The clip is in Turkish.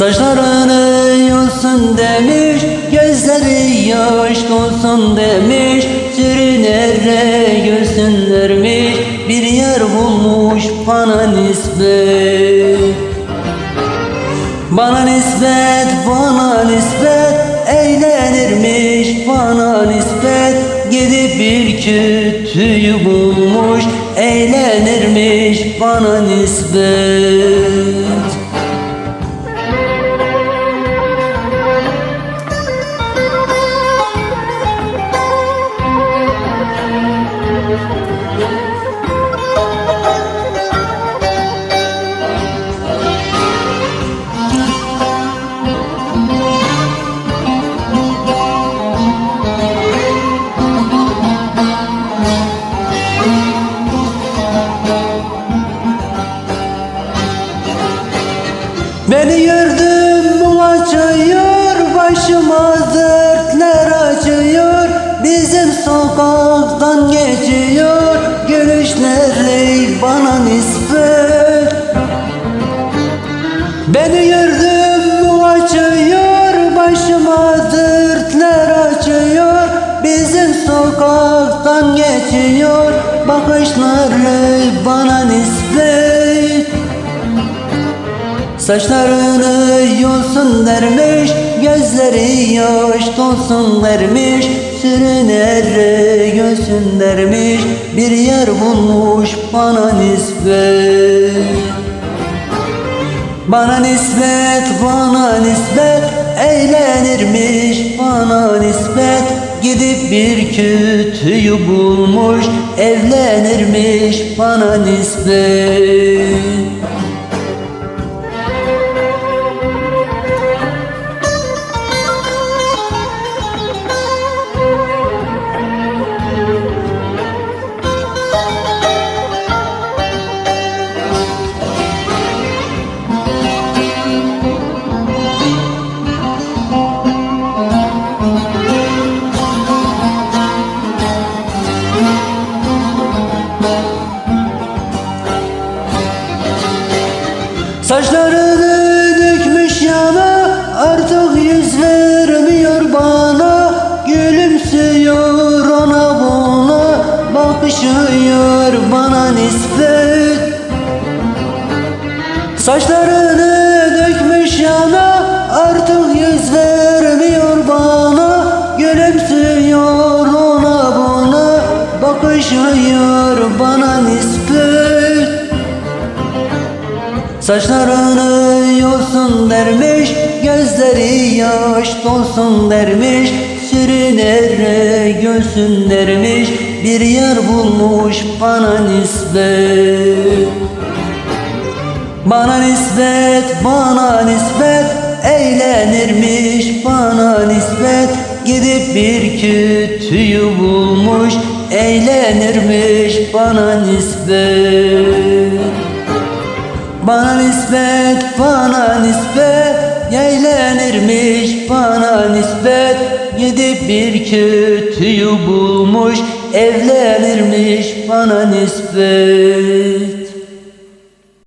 Saçlarını yolsun demiş Gözleri yaş dolsun demiş Sürünere göğsünlermiş Bir yer bulmuş bana nispet. Bana nispet, bana nispet Eğlenirmiş bana nispet. Gidip bir kötüyü bulmuş Eğlenirmiş bana nispet Beni gördüm mu açıyor Başıma dertler acıyor. Bizim sokaktan geçiyor Gülüşleri bana nispet. Beni gördüm mu açıyor Başıma dertler açıyor Bizim sokaktan geçiyor Bakışları bana nispet Saçlarını yolsun dermiş Gözleri yaş dolsun dermiş Sürünere göğsün dermiş Bir yer bulmuş bana nispet. Bana nispet, bana nispet Eğlenirmiş bana nispet. Gidip bir kötüyü bulmuş Evlenirmiş bana nispet Saçlarını dökmüş yana artık yüz vermiyor bana. Gülümsüyor ona buna bakışıyor bana nispet. Saçlarını dökmüş yana artık yüz vermiyor bana. Gülümsüyor ona buna bakışıyor bana Saçlarını yolsun dermiş Gözleri yaş dolsun dermiş Sürünere göğsün dermiş Bir yer bulmuş bana nispet. Bana nispet, bana nispet Eğlenirmiş bana nispet. Gidip bir kötüyü bulmuş Eğlenirmiş bana nispet bana nispet, bana nispet Eğlenirmiş bana nispet. Gidip bir kötüyü bulmuş Evlenirmiş bana nispet